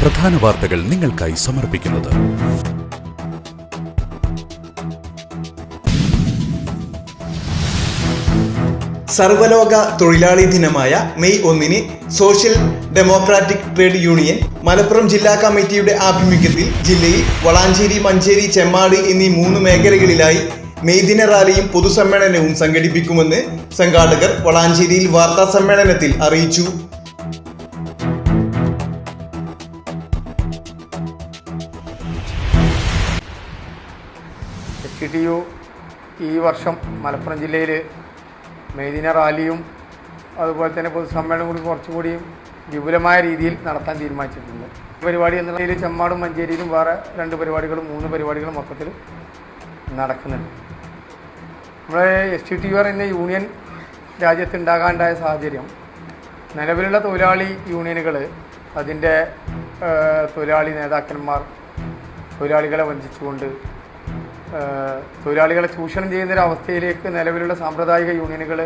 പ്രധാന വാർത്തകൾ നിങ്ങൾക്കായി സമർപ്പിക്കുന്നത്. സർവലോക തൊഴിലാളി ദിനമായ മെയ് ഒന്നിന് social democratic trade union Malappuram ജില്ലാ കമ്മിറ്റിയുടെ ആഭിമുഖ്യത്തിൽ ജില്ലയിൽ വളാഞ്ചേരി മഞ്ചേരി ചെമ്മാട് എന്നീ മൂന്ന് മേഖലകളിലായി മെയ് ദിന റാലിയും പൊതുസമ്മേളനവും സംഘടിപ്പിക്കുമെന്ന് സംഘാടകർ വളാഞ്ചേരിയിൽ വാർത്താ സമ്മേളനത്തിൽ അറിയിച്ചു. എച്ച് ഈ വർഷം മലപ്പുറം ജില്ലയിൽ മെയ്ദിന റാലിയും അതുപോലെ തന്നെ പൊതുസമ്മേളനം കൂടി കുറച്ചുകൂടി വിപുലമായ രീതിയിൽ നടത്താൻ തീരുമാനിച്ചിട്ടുണ്ട്. പരിപാടി എന്ന നിലയിൽ ചെമ്മാടും മഞ്ചേരിയിലും വേറെ രണ്ട് പരിപാടികളും മൂന്ന് പരിപാടികളും മൊത്തത്തിൽ നടക്കുന്നുണ്ട്. നമ്മുടെ എസ് ടി ടി ആർ എന്ന യൂണിയൻ രാജ്യത്ത് ഉണ്ടാകാനുണ്ടായ സാഹചര്യം നിലവിലുള്ള തൊഴിലാളി യൂണിയനുകൾ അതിന്റെ തൊഴിലാളി നേതാക്കന്മാർ തൊഴിലാളികളെ വഞ്ചിച്ചുകൊണ്ട് തൊഴിലാളികളെ ചൂഷണം ചെയ്യുന്ന അവസ്ഥയിലേക്ക് നിലവിലുള്ള സാമ്പ്രദായിക യൂണിയനുകൾ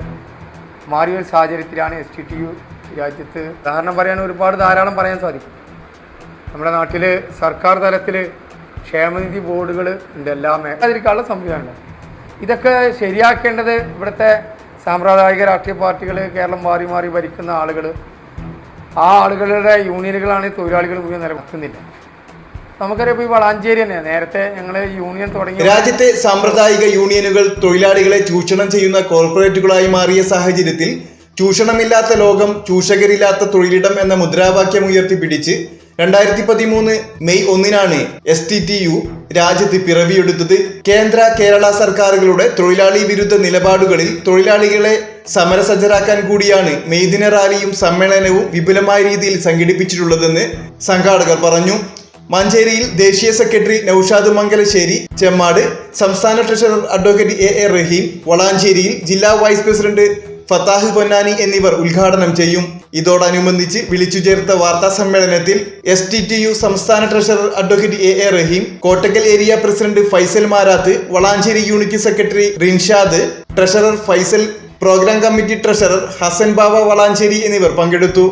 മാറിയ ഒരു സാഹചര്യത്തിലാണ് എസ് ടി ടി യു രാജ്യത്ത് ഉദാഹരണം പറയാൻ ഒരുപാട് ധാരാളം പറയാൻ സാധിക്കും. നമ്മുടെ നാട്ടിൽ സർക്കാർ തലത്തിൽ ക്ഷേമനിധി ബോർഡുകൾ ഉണ്ട് എല്ലാ മേഖലതിരിക്കാനുള്ള സംവിധാനങ്ങൾ. ഇതൊക്കെ ശരിയാക്കേണ്ടത് ഇവിടുത്തെ സാമ്പ്രദായിക രാഷ്ട്രീയ പാർട്ടികൾ കേരളം മാറി മാറി ഭരിക്കുന്ന ആളുകൾ ആ ആളുകളുടെ യൂണിയനുകളാണ് തൊഴിലാളികൾ മുഴുവൻ നിലനിൽക്കുന്നില്ല. നമുക്കറിയാം ഇപ്പോൾ ഈ വളാഞ്ചേരി തന്നെ. നേരത്തെ ഞങ്ങൾ യൂണിയൻ തുടങ്ങി രാജ്യത്തെ സാമ്പ്രദായിക യൂണിയനുകൾ തൊഴിലാളികളെ ചൂഷണം ചെയ്യുന്ന കോർപ്പറേറ്റുകളായി മാറിയ സാഹചര്യത്തിൽ ചൂഷണമില്ലാത്ത ലോകം ചൂഷകരില്ലാത്ത തൊഴിലിടം എന്ന മുദ്രാവാക്യം ഉയർത്തിപ്പിടിച്ച് രണ്ടായിരത്തി പതിമൂന്ന് മെയ് ഒന്നിനാണ് എസ് ടി ടി യു രാജ്യത്ത് പിറവിയെടുത്തത്. കേന്ദ്ര കേരള സർക്കാരുകളുടെ തൊഴിലാളി വിരുദ്ധ നിലപാടുകളിൽ തൊഴിലാളികളെ സമരസജ്ജരാക്കാൻ കൂടിയാണ് മെയ് ദിന റാലിയും സമ്മേളനവും വിപുലമായ രീതിയിൽ സംഘടിപ്പിച്ചിട്ടുള്ളതെന്ന് സംഘാടകർ പറഞ്ഞു. മഞ്ചേരിയിൽ ദേശീയ സെക്രട്ടറി നൌഷാദ് മംഗലശ്ശേരി ചെമ്മാട് സംസ്ഥാന treasurer advocate A A Rahim വളാഞ്ചേരിയിൽ ജില്ലാ വൈസ് പ്രസിഡന്റ് ഫത്താഹ് പൊന്നാനി എന്നിവർ ഉദ്ഘാടനം ചെയ്യും. ഇതോടനുബന്ധിച്ച് വിളിച്ചു ചേർത്ത വാർത്താ സമ്മേളനത്തിൽ എസ് ടി ടി യു സംസ്ഥാന treasurer advocate A A Rahim Kottakkal area president Faisal Marath Valanchery unit secretary Rinshad treasurer Faisal programme committee treasurer Hasan Baba Valanchery എന്നിവർ പങ്കെടുത്തു.